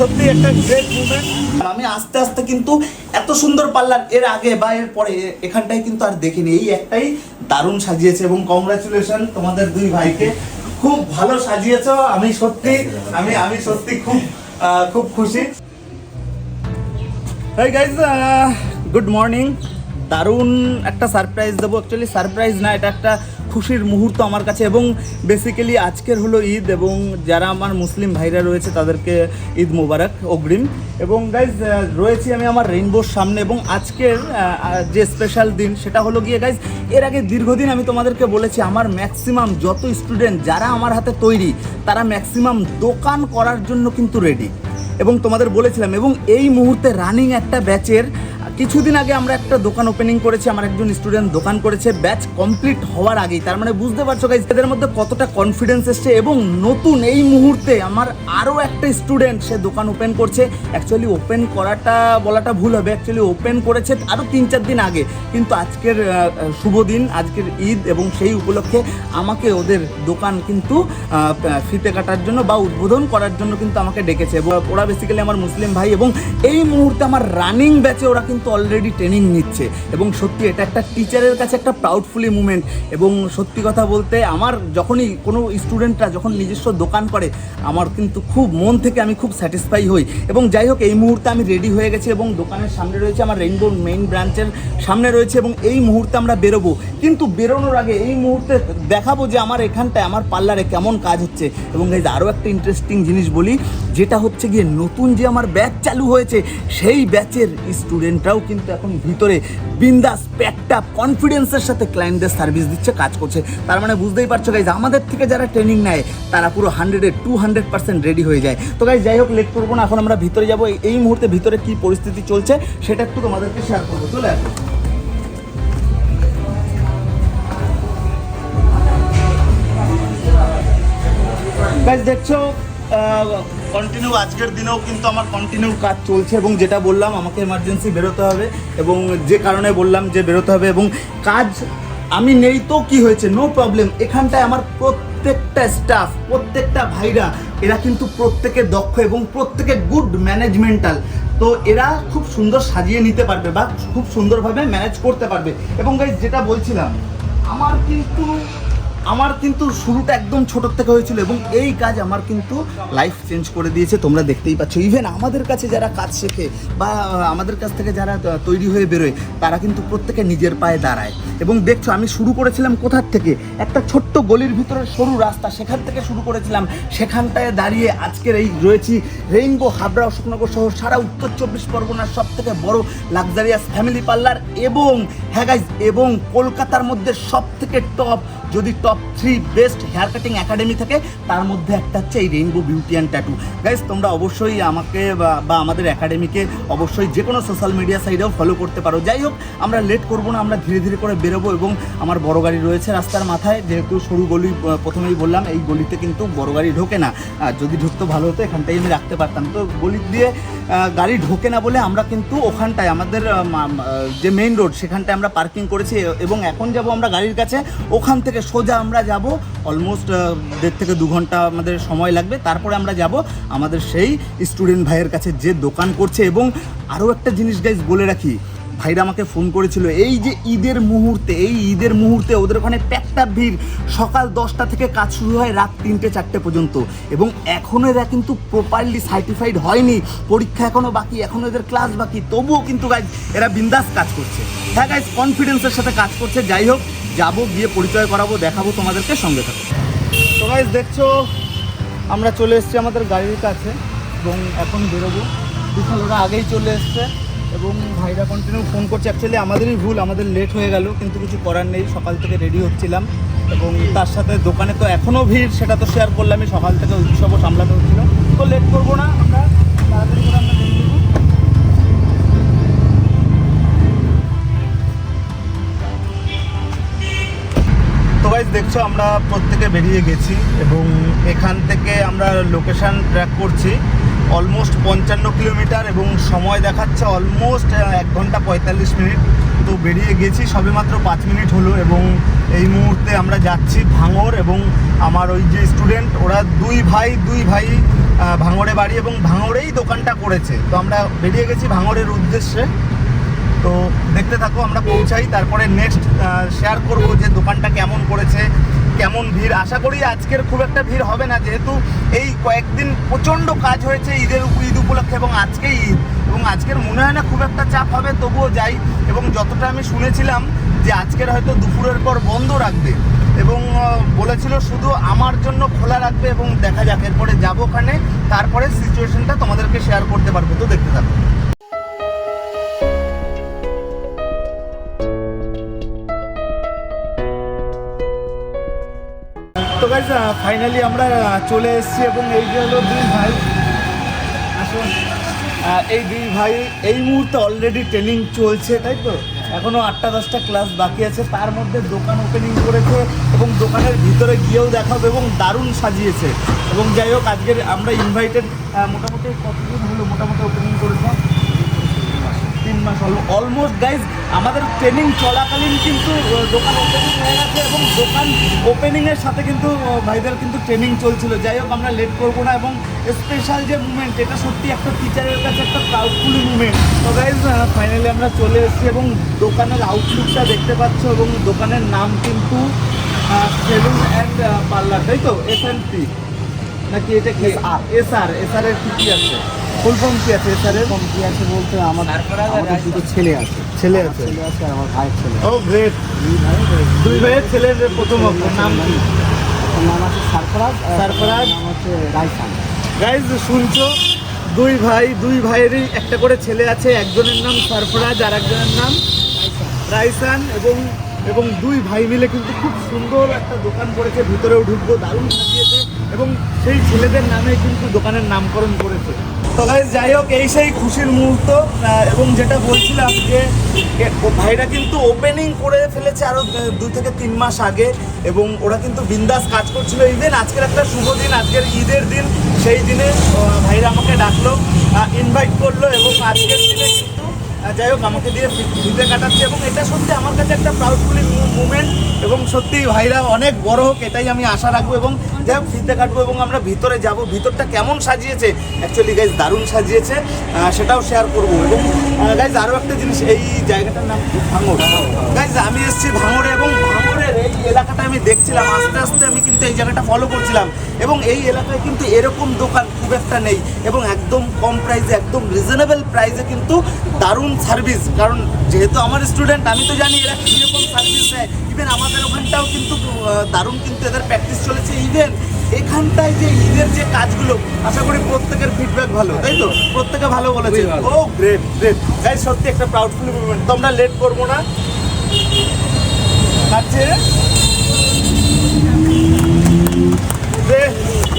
সত্যি একটা great movement আমি আস্তে আস্তে কিন্তু এত সুন্দর পারলাম। এর আগে বা এর পরে এখানটাই কিন্তু আর দেখিনি। এই একটাই দারুণ সাজিয়েছে এবং কংগ্রাচুলেশন তোমাদের দুই ভাইকে। খুব ভালো সাজিয়েছ। আমি সত্যি, আমি আমি সত্যি খুব খুব খুশি। গাইজ গুড মর্নিং দারুণ একটা সারপ্রাইজ দেবো। অ্যাকচুয়ালি সারপ্রাইজ না, এটা একটা খুশির মুহূর্ত আমার কাছে এবং বেসিক্যালি আজকের হলো ঈদ এবং যারা আমার মুসলিম ভাইরা রয়েছে তাদেরকে ঈদ মোবারক অগ্রিম। এবং গাইজ রয়েছি আমি আমার রেইনবোর সামনে এবং আজকের যে স্পেশাল দিন সেটা হলো গিয়ে গাইজ এর আগে দীর্ঘদিন আমি তোমাদেরকে বলেছি আমার ম্যাক্সিমাম যত স্টুডেন্ট যারা আমার হাতে তৈরি, তারা ম্যাক্সিমাম দোকান করার জন্য কিন্তু রেডি এবং তোমাদের বলেছিলাম এবং এই মুহূর্তে রানিং একটা ব্যাচের কিছুদিন আগে আমরা একটা দোকান ওপেনিং করেছি, আমার একজন স্টুডেন্ট দোকান করেছে ব্যাচ কমপ্লিট হওয়ার আগেই। তার মানে বুঝতে পারছ গাইজ এদের মধ্যে কতটা কনফিডেন্স এসছে এবং নতুন এই মুহূর্তে আমার আরও একটা স্টুডেন্ট সে দোকান ওপেন করছে। অ্যাকচুয়ালি ওপেন করাটা, বলাটা ভুল হবে অ্যাকচুয়ালি ওপেন করেছে আরও তিন চার দিন আগে। কিন্তু আজকের শুভ দিন, আজকের ঈদ এবং সেই উপলক্ষে আমাকে ওদের দোকান কিন্তু ফিতে কাটার জন্য বা উদ্বোধন করার জন্য কিন্তু আমাকে ডেকেছে। ওরা বেসিক্যালি আমার মুসলিম ভাই এবং এই মুহূর্তে আমার রানিং ব্যাচে ওরা কিন্তু অলরেডি ট্রেনিং নিচ্ছে। এবং সত্যি এটা একটা টিচারের কাছে একটা প্রাউডফুলি মুমেন্ট এবং সত্যি কথা বলতে আমার যখনই কোনো স্টুডেন্টরা যখন নিজস্ব দোকান করে, আমার কিন্তু খুব মন থেকে আমি খুব স্যাটিসফাই হই। এবং যাই হোক, এই মুহূর্তে আমি রেডি হয়ে গেছি এবং দোকানের সামনে রয়েছে আমার রেইনবো মেইন ব্রাঞ্চের সামনে রয়েছে এবং এই মুহূর্তে আমরা বেরোবো। কিন্তু বেরোনোর আগে এই মুহূর্তে দেখাবো যে আমার এখানটায়, আমার পার্লারে কেমন কাজ হচ্ছে। এবং এই আরও একটা ইন্টারেস্টিং জিনিস বলি, যেটা হচ্ছে গিয়ে নতুন যে আমার ব্যাচ চালু হয়েছে, সেই ব্যাচের স্টুডেন্টরাও কিন্তু এখন ভিতরে বিন্দাস প্যাকটা কনফিডেন্সের সাথে ক্লায়েন্টদের সার্ভিস দিচ্ছে, কাজ করছে। তার মানে বুঝতেই পারছ গাইজ আমাদের থেকে যারা ট্রেনিং নেয়, তারা পুরো হান্ড্রেডে টু হান্ড্রেড পার্সেন্ট রেডি হয়ে যায়। তো গাইজ যাই হোক লেট করব না, এখন আমরা ভিতরে যাব। এই মুহূর্তে ভিতরে কি পরিস্থিতি চলছে, সেটা একটু তোমাদেরকে শেয়ার করব। চলে আসো। গাইজ দেখছ কন্টিনিউ আজকের দিনেও কিন্তু আমার কন্টিনিউ কাজ চলছে এবং যেটা বললাম, আমাকে এমার্জেন্সি বেরোতে হবে এবং যে কারণে বললাম যে বেরোতে হবে এবং কাজ আমি নেই তো কি হয়েছে? নো প্রবলেম এখানটায় আমার প্রত্যেকটা স্টাফ প্রত্যেকটা ভাইরা, এরা কিন্তু প্রত্যেকে দক্ষ এবং প্রত্যেকে গুড ম্যানেজমেন্টাল তো এরা খুব সুন্দর সাজিয়ে নিতে পারবে বা খুব সুন্দরভাবে ম্যানেজ করতে পারবে। এবং যেটা বলছিলাম, আমার কিন্তু আমার কিন্তু শুরুটা একদম ছোটোর থেকে হয়েছিল এবং এই কাজ আমার কিন্তু লাইফ চেঞ্জ করে দিয়েছে, তোমরা দেখতেই পাচ্ছ। ইভেন আমাদের কাছে যারা কাজ শেখে বা আমাদের কাছ থেকে যারা তৈরি হয়ে বেরোয়, তারা কিন্তু প্রত্যেকে নিজের পায়ে দাঁড়ায়। এবং দেখছ, আমি শুরু করেছিলাম কোথার থেকে? একটা ছোট্ট গলির ভিতরে সরু রাস্তা, সেখান থেকে শুরু করেছিলাম। সেখানটায় দাঁড়িয়ে আজকের এই রয়েছি রেইনবো, হাবড়া, অশোকনগর সহ সারা উত্তর চব্বিশ পরগনার সব থেকে বড় লাক্সারিয়াস ফ্যামিলি পার্লার এবং হ্যাঁ গাইজ এবং কলকাতার মধ্যে সব থেকে টপ যদি top three best hair cutting academy থাকে, তার মধ্যে একটা হচ্ছে এই Rainbow Beauty and Tattoo guys তোমরা অবশ্যই আমাকে বা- আমাদের একাডেমিকে অবশ্যই যে কোনো সোশ্যাল মিডিয়া সাইডেও ফলো করতে পারো। যাই হোক, আমরা লেট করব না, আমরা ধীরে ধীরে করে বেরোবো এবং আমার বড় গাড়ি রয়েছে রাস্তার মাথায়। যেহেতু সরু গলি প্রথমেই বললাম, এই গলিতে কিন্তু বড় গাড়ি ঢোকে না। যদি ঢুকতো ভালো হতো, এখানটাই আমি রাখতে পারতাম। তো গলি দিয়ে গাড়ি ঢোকে না বলে আমরা কিন্তু ওখানটায়, আমাদের যে মেইন রোড সেখানটায় আমরা পার্কিং করেছি এবং এখন যাব আমরা গাড়ির কাছে। ওখান থেকে সোজা আমরা যাব অলমোস্ট দেড় থেকে দু ঘণ্টা আমাদের সময় লাগবে। তারপরে আমরা যাব আমাদের সেই স্টুডেন্ট ভাইয়ের কাছে যে দোকান করছে। এবং আরও একটা জিনিস গাইজ বলে রাখি, ভাইরা আমাকে ফোন করেছিল, এই যে ঈদের মুহূর্তে, এই ঈদের মুহূর্তে ওদের ওখানে প্যাকটা ভিড়। সকাল দশটা থেকে কাজ শুরু হয় রাত তিনটে, চারটে পর্যন্ত। এবং এখনও এরা কিন্তু প্রপারলি সার্টিফাইড হয়নি। পরীক্ষা এখনও বাকি এখনও এদের ক্লাস বাকি। তবুও কিন্তু গাইজ এরা বিন্দাস কাজ করছে। হ্যাঁ গাইজ কনফিডেন্সের সাথে কাজ করছে। যাই হোক যাব, গিয়ে পরিচয় করাবো, দেখাবো তোমাদেরকে, সঙ্গে থাকো। তো দেখছ, আমরা চলে এসেছি আমাদের গাড়ির কাছে এবং এখন বেরোবো। বিশাল, ওরা আগেই চলে এসছে এবং ভাইরা কন্টিনিউ ফোন করছে। অ্যাকচুয়ালি আমাদেরই ভুল, আমাদের লেট হয়ে গেল, কিন্তু কিছু করার নেই। সকাল থেকে রেডি হচ্ছিলাম এবং তার সাথে দোকানে তো এখনও ভিড়, সেটা তো শেয়ার করলামই। সকাল থেকে উৎসবও সামলাতে হচ্ছিল। তো লেট করব না আমরা, তাড়াতাড়ি করে আমরা গাইজ দেখছ, আমরা প্রত্যেকে বেরিয়ে গেছি এবং এখান থেকে আমরা লোকেশন ট্র্যাক করছি। অলমোস্ট পঞ্চান্ন কিলোমিটার এবং সময় দেখাচ্ছে অলমোস্ট এক ঘণ্টা পঁয়তাল্লিশ মিনিট। তো বেরিয়ে গেছি, সবে মাত্র পাঁচ মিনিট হলো এবং এই মুহূর্তে আমরা যাচ্ছি ভাঙর এবং আমার ওই যে স্টুডেন্ট ওরা দুই ভাই দুই ভাই ভাঙড়ে বাড়ি এবং ভাঙড়েই দোকানটা করেছে। তো আমরা বেরিয়ে গেছি ভাঙড়ের উদ্দেশ্যে। তো দেখতে থাকো, আমরা পৌঁছাই। তারপরে নেক্সট শেয়ার করব যে দোকানটা কেমন করেছে, কেমন ভিড়। আশা করি আজকের খুব একটা ভিড় হবে না, যেহেতু এই কয়েকদিন প্রচণ্ড কাজ হয়েছে ঈদের ঈদ উপলক্ষে এবং আজকেই ঈদ। এবং আজকের মনে হয় না খুব একটা চাপ হবে, তবুও যাই। এবং যতটা আমি শুনেছিলাম যে আজকের হয়তো দুপুরের পর বন্ধ রাখবে। এবং বলেছিল শুধু আমার জন্য খোলা রাখবে এবং দেখা যাক, এরপরে যাব ওখানে। তারপরে সিচুয়েশনটা তোমাদেরকে শেয়ার করতে পারব। তো দেখতে থাকো। তো গাইজ ফাইনালি আমরা চলে এসেছি এবং এই যে হলো দুই ভাই। আসুন। এই দুই ভাই এই মুহূর্তে অলরেডি ট্রেনিং চলছে, তাই তো? এখনও আটটা, দশটা ক্লাস বাকি আছে। তার মধ্যে দোকান ওপেনিং করেছে এবং দোকানের ভিতরে গিয়েও দেখাবো এবং দারুণ সাজিয়েছে। এবং যাই হোক, আজকের আমরা ইনভাইটেড মোটামুটি কতদিন হলো মোটামুটি ওপেনিং করেছে? তিন মাস হলো। অলমোস্ট গাইজ আমাদের ট্রেনিং চলাকালীন কিন্তু দোকান ওপেনিং হয়ে গেছে এবং দোকান ওপেনিংয়ের সাথে কিন্তু ভাইদের কিন্তু ট্রেনিং চলছিল। যাই হোক আমরা লেট করব না এবং স্পেশাল যে মুভমেন্ট এটা সত্যি একটা টিচারের কাছে একটা প্রাউডফুল মুভমেন্ট তো গাইজ ফাইনালি আমরা চলে এসেছি এবং দোকানের আউটলুকটা দেখতে পাচ্ছ এবং দোকানের নাম কিন্তু সেলুন অ্যান্ড পার্লার তাই তো? এস এন পি নাকি এটা কি? আর এস আর এস আর এর কি কি আছে? ফুল ফর্ম কি আছে এর এরকম কি আছে বলতে আমার আমাদের দুটো ছেলে আছে। ছেলে আছে? ছেলে আছে আমার ভাইয়ের ছেলে ও গ্রেট দুই ভাই ভাইয়ের ছেলের প্রথম নাম কি? নাম আছে সারফরাজ সারফরাজ। হচ্ছে রাইসান। গাইজ শুনছো? দুই ভাই দুই ভাইয়েরই একটা করে ছেলে আছে। একজনের নাম সরফরাজ আর একজনের নাম রাইসান। এবং এবং দুই ভাই মিলে কিন্তু খুব সুন্দর একটা দোকান করেছে। ভিতরেও ঢুকবো দারুণ সাজিয়েছে। এবং সেই ছেলেদের নামে কিন্তু দোকানের নামকরণ করেছে। তো যাই হোক, এই সেই খুশির মুহূর্ত এবং যেটা বলছিলাম যে ভাইরা কিন্তু ওপেনিং করে ফেলেছে আরও দুই থেকে তিন মাস আগে, এবং ওরা কিন্তু বিন্দাস কাজ করছিল। ইভেন আজকের একটা শুভ দিন, আজকের ঈদের দিন, সেই দিনে ভাইরা আমাকে ডাকলো ইনভাইট করল, এবং আজকের দিনে যাই হোক, আমাকে দিয়ে ফিতে কাটাচ্ছে এবং এটা সত্যি আমার কাছে একটা প্রাউডফুলি মুভমেন্ট এবং সত্যি ভাইরা অনেক বড় হোক, এটাই আমি আশা রাখব এবং যাই হোক ফিতে কাটবো এবং আমরা ভিতরে যাব। ভিতরটা কেমন সাজিয়েছে? অ্যাকচুয়ালি গাইজ দারুণ সাজিয়েছে। সেটাও শেয়ার করব এবং গাইজ আরও একটা জিনিস, এই জায়গাটার নাম ভাঙড়। গাইজ আমি এসেছি ভাঙড়ে এবং এই এলাকাটা আমি দেখছিলাম আস্তে আস্তে আমি কিন্তু এই জায়গাটা ফলো করছিলাম। এবং এই এলাকায় কিন্তু এরকম দোকান খুব একটা নেই এবং একদম কম প্রাইসে একদম রিজনেবল প্রাইসে কিন্তু দারুণ সার্ভিস কারণ যেহেতু আমার স্টুডেন্ট আমি তো জানি এরা কীরকম সার্ভিস দেয়। ইভেন আমাদের ওখানটাও কিন্তু দারুণ কিন্তু এদের প্র্যাকটিস চলেছে। ইভেন এখানটায় যে ঈদের যে কাজগুলো আশা করি প্রত্যেকের ফিডব্যাক ভালো তাই তো? প্রত্যেকে ভালো বলেছে। ও গ্রেট গ্রেট গাই সত্যি একটা প্রাউডফুল মুভমেন্ট তোমরা লেট করব না আছে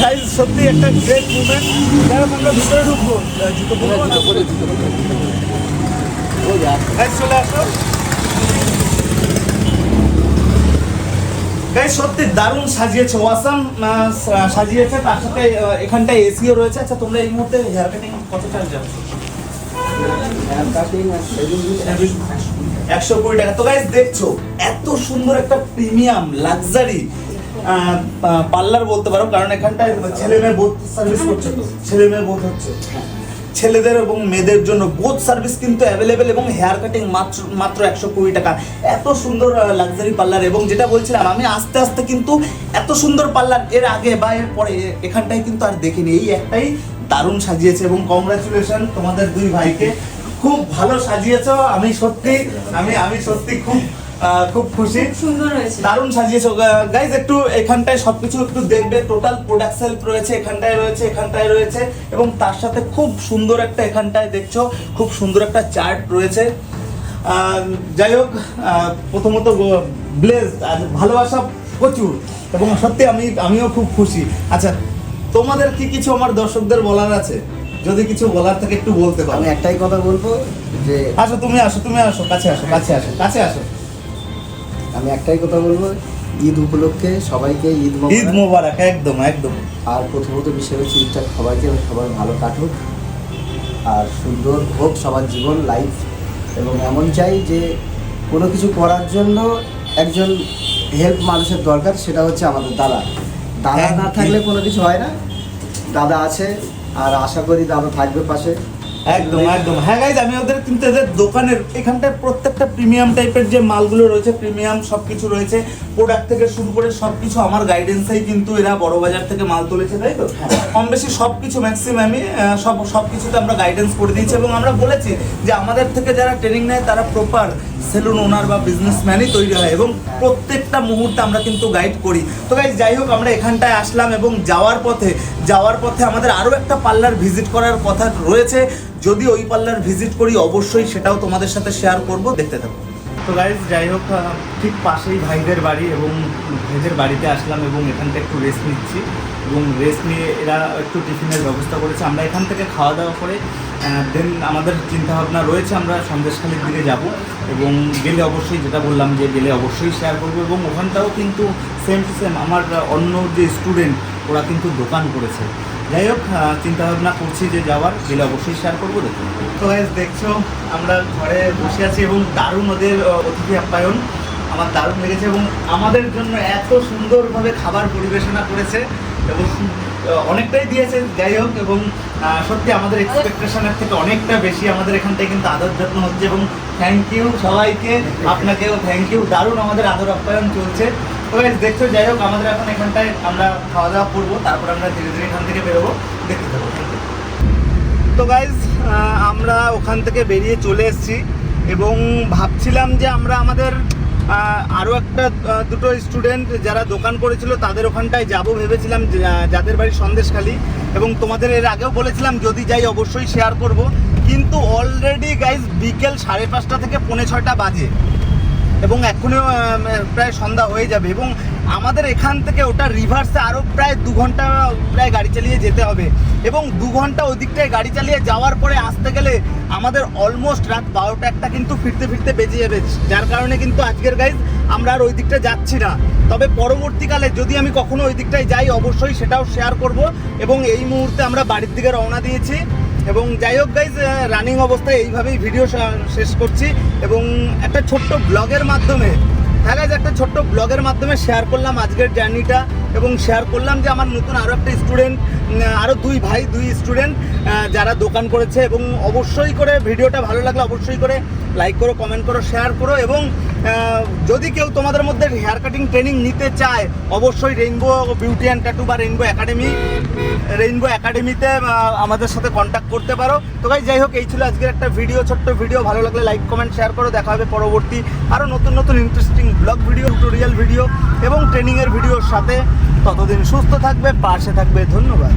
গাইজ সত্যি একটা গ্রেট মুভমেন্ট হোক আমরা ভিতরে ঢুকবো জুতো চলে আসো। গাইজ সত্যি দারুণ সাজিয়েছে ওয়াসাম সাজিয়েছে। তার সাথে এখানটায় এসিও রয়েছে। আচ্ছা তোমরা এই মুহূর্তে হেয়ার কাটিং কত চার্জ যাচ্ছ কাটিং একশো কুড়ি টাকা। তো গাইজ দেখছ এত সুন্দর একটা প্রিমিয়াম লাক্সারি পার্লার বলতে পারো, কারণ এখানটায় ছেলে মেয়ে বোধ সার্ভিস করছে তো। ছেলে মেয়ে বোধ হচ্ছে। ছেলেদের এবং মেয়েদের জন্য বোধ সার্ভিস কিন্তু অ্যাভেলেবেল এবং হেয়ার কাটিং মাত্র মাত্র একশো কুড়ি টাকা। এত সুন্দর লাক্সারি পার্লার এবং যেটা বলছিলাম, আমি আস্তে আস্তে কিন্তু এত সুন্দর পার্লার এর আগে বা এর পরে এখানটায় কিন্তু আর দেখিনি। এই একটাই দারুণ সাজিয়েছে এবং কংগ্রাচুলেশন তোমাদের দুই ভাইকে। খুব ভালো সাজিয়েছ, আমি সত্যি, আমি আমি সত্যি খুব খুব খুশি। সুন্দর হয়েছে। দারুণ সাজিয়েছো। গাইজ একটু এখানটায় সবকিছু একটু দেখবে। টোটাল প্রোডাক্ট সেলফ রয়েছে এখানটায় রয়েছে এখানটায় রয়েছে। এবং তার সাথে খুব সুন্দর একটা এখানটায় দেখছ খুব সুন্দর একটা চার্ট রয়েছে। যাই হোক প্রথমত ব্লেজ আর ভালোবাসা প্রচুর। এবং সত্যি আমি আমিও খুব খুশি। আচ্ছা তোমাদের কি কিছু আমার দর্শকদের বলার আছে? যদি কিছু বলার থাকে একটু বলতে পারো। আমি একটাই কথা বলব যে আসো তুমি আসো তুমি আসো কাছে আসো কাছে আসো কাছে আসো। আমি একটাই কথা বলব ঈদ উপলক্ষে সবাইকে ঈদ ঈদ মোবারক একদম একদম। আর প্রথমত বিষয় হচ্ছে ঈদটা সবাইকে সবার ভালো কাটুক। আর সুন্দর হোক সবার জীবন লাইফ এবং এমন চাই যে কোনো কিছু করার জন্য একজন হেল্প মানুষের দরকার সেটা হচ্ছে আমাদের দাদা। দাদা না থাকলে কোনো কিছু হয় না। দাদা আছে আর আশা করি দাদা থাকবে পাশে। একদম একদম। হ্যাঁ গাইজ আমি ওদের কিন্তু এদের দোকানের এখানটায় প্রত্যেকটা প্রিমিয়াম টাইপের যে মালগুলো রয়েছে প্রিমিয়াম সব কিছু রয়েছে। প্রোডাক্ট থেকে শুরু করে সব কিছু আমার গাইডেন্সেই কিন্তু এরা বড় বাজার থেকে মাল তুলেছে তাই তো? কম বেশি সব কিছু ম্যাক্সিমামই সব সব কিছুতে আমরা গাইডেন্স করে দিয়েছি এবং আমরা বলেছি যে আমাদের থেকে যারা ট্রেনিং নেয় তারা প্রপার সেলুন ওনার বা বিজনেসম্যানই তৈরি হয় এবং প্রত্যেকটা মুহূর্তে আমরা কিন্তু গাইড করি। তো গাইজ যাই হোক আমরা এখানটায় আসলাম এবং যাওয়ার পথে যাওয়ার পথে আমাদের আরও একটা পার্লার ভিজিট করার কথা রয়েছে। যদি ওই পার্লার ভিজিট করি, অবশ্যই সেটাও তোমাদের সাথে শেয়ার করব। দেখতে থাকো। তো গাইজ যাই হোক ঠিক পাশেই ভাইদের বাড়ি এবং ভাইদের বাড়িতে আসলাম এবং এখানটা একটু রেস্ট নিচ্ছি। এবং রেস্ট নিয়ে এরা একটু টিফিনের ব্যবস্থা করেছে। আমরা এখান থেকে খাওয়া দাওয়া করে দেন আমাদের চিন্তাভাবনা রয়েছে, আমরা সন্দেশখালির দিকে যাব। এবং গেলে অবশ্যই যেটা বললাম যে গেলে অবশ্যই শেয়ার করব। এবং ওখানটাও কিন্তু সেম টু সেম আমার অন্য যে স্টুডেন্ট ওরা কিন্তু দোকান করেছে। যাই হোক চিন্তা ভাবনা করছি যে যাওয়ার। গেলে অবশ্যই শেয়ার করব, দেখুন। তো গাইজ দেখছ, আমরা ঘরে বসে আছি এবং দারুণ ওদের অতিথি আপ্যায়ন। আমার দারুণ লেগেছে এবং আমাদের জন্য এত সুন্দরভাবে খাবার পরিবেশনা করেছে এবং অনেকটাই দিয়েছে, যাই হোক, এবং সত্যি আমাদের এক্সপেকটেশনের থেকে অনেকটা বেশি আমাদের এখানটায় কিন্তু আদর যত্ন হচ্ছে এবং থ্যাংক ইউ সবাইকে, আপনাকেও থ্যাংক ইউ দারুণ আমাদের আদর আপ্যায়ন চলছে। তো দেখছ, যাই হোক, আমাদের এখন এখানটায় আমরা খাওয়া দাওয়া করব, তারপর আমরা ধীরে ধীরে এখান থেকে বেরোবো, দেখতে তো গাইজ আমরা ওখান থেকে বেরিয়ে চলে এসেছি এবং ভাবছিলাম যে আমরা আমাদের আরও একটা দুটো স্টুডেন্ট যারা দোকান করেছিল তাদের ওখানটায় যাব ভেবেছিলাম যাদের বাড়ি সন্দেশখালী। এবং তোমাদের এর আগেও বলেছিলাম, যদি যাই অবশ্যই শেয়ার করব। কিন্তু অলরেডি গাইজ বিকেল সাড়ে পাঁচটা থেকে পৌনে ছয়টা বাজে। এবং এখনও প্রায় সন্ধ্যা হয়ে যাবে এবং আমাদের এখান থেকে ওটা রিভার্সে আরও প্রায় দু ঘণ্টা, প্রায় গাড়ি চালিয়ে যেতে হবে। এবং দু ঘণ্টা ওই দিকটায় গাড়ি চালিয়ে যাওয়ার পরে আসতে গেলে আমাদের অলমোস্ট রাত বারোটা একটা কিন্তু ফিরতে ফিরতে বেজে যাবে, যার কারণে কিন্তু আজকের গাইজ আমরা আর ওই দিকটা যাচ্ছি না। তবে পরবর্তীকালে যদি আমি কখনো ওই দিকটায় যাই, অবশ্যই সেটাও শেয়ার করব এবং এই মুহূর্তে আমরা বাড়ির দিকে রওনা দিয়েছি। এবং যাই হোক গাইজ রানিং অবস্থায় এইভাবেই ভিডিও শেষ করছি এবং একটা ছোট্ট ব্লগের মাধ্যমে হ্যাঁ গাইজ একটা ছোট্ট ব্লগের মাধ্যমে শেয়ার করলাম আজকের জার্নিটা এবং শেয়ার করলাম যে আমার নতুন আরও একটা স্টুডেন্ট আরও দুই ভাই, দুই স্টুডেন্ট যারা দোকান করেছে এবং অবশ্যই করে ভিডিওটা ভালো লাগলে অবশ্যই করে লাইক করো কমেন্ট করো শেয়ার করো এবং যদি কেউ তোমাদের মধ্যে হেয়ার কাটিং ট্রেনিং নিতে চায়, অবশ্যই রেইনবো বিউটি অ্যান্ড ট্যাটু বা রেইনবো একাডেমি রেইনবো একাডেমিতে আমাদের সাথে কন্ট্যাক্ট করতে পারো। তো ভাই যাই হোক, এই ছিল আজকের একটা ভিডিও ছোট্ট ভিডিও ভালো লাগলে লাইক কমেন্ট শেয়ার করো। দেখা হবে পরবর্তী আরও নতুন নতুন interesting blog video tutorial video এবং ট্রেনিংয়ের ভিডিওর সাথে। ততদিন সুস্থ থাকবে পাশে থাকবে ধন্যবাদ।